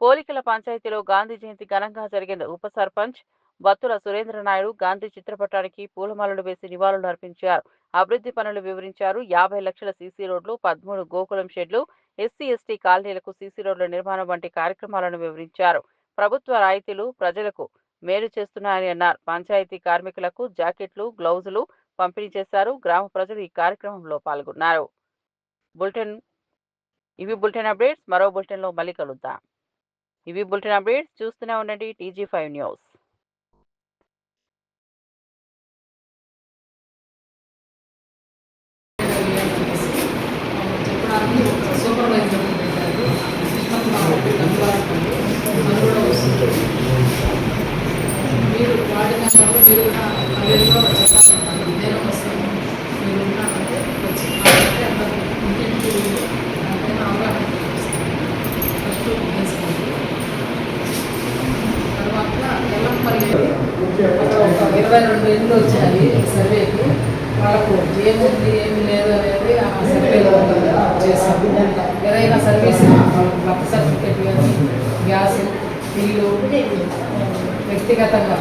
పోలికల పంచాయతీలో గాంధీ జయంతి ఘనంగా జరిగింది. ఉప సర్పంచ్ బత్తుల సురేంద్ర నాయుడు గాంధీ చిత్రపటానికి పూలమాలలు వేసి నివాళులు అర్పించారు. అభివృద్ధి పనులు వివరించారు. యాభై లక్షల సీసీ రోడ్లు పదమూడు గోకులం షెడ్లు ఎస్సీ ఎస్టీ కాలనీలకు సీసీ రోడ్ల నిర్మాణం వంటి కార్యక్రమాలను వివరించారు. ప్రభుత్వ రాయితీలు ప్రజలకు మేలు చేస్తున్నాయని అన్నారు. పంచాయతీ కార్మికులకు జాకెట్లు గ్లౌజులు పంపిణీ చేశారు. గ్రామ ప్రజలు ఈ కార్యక్రమంలో పాల్గొన్నారు. బులెటిన్ ఇవి బులెటిన్ అప్డేట్స్. మరో బులెటిన్లో మళ్ళీ కలుద్దాం. ఇవి బులెటిన్ అప్డేట్స్ చూస్తూనే ఉండండి టీజీ ఫైవ్ న్యూస్. సూపర్ ఇరవై రెండు ఇళ్ళు వచ్చాయి సర్వేకి. వాళ్ళకు ఏముంది ఏమి లేదు అనేది ఆ సర్వేలో చేస్తాము ఏదైనా సర్వీస్ బర్త్ సర్టిఫికేట్ కానీ గ్యాస్ ఇల్లు వ్యక్తిగతంగా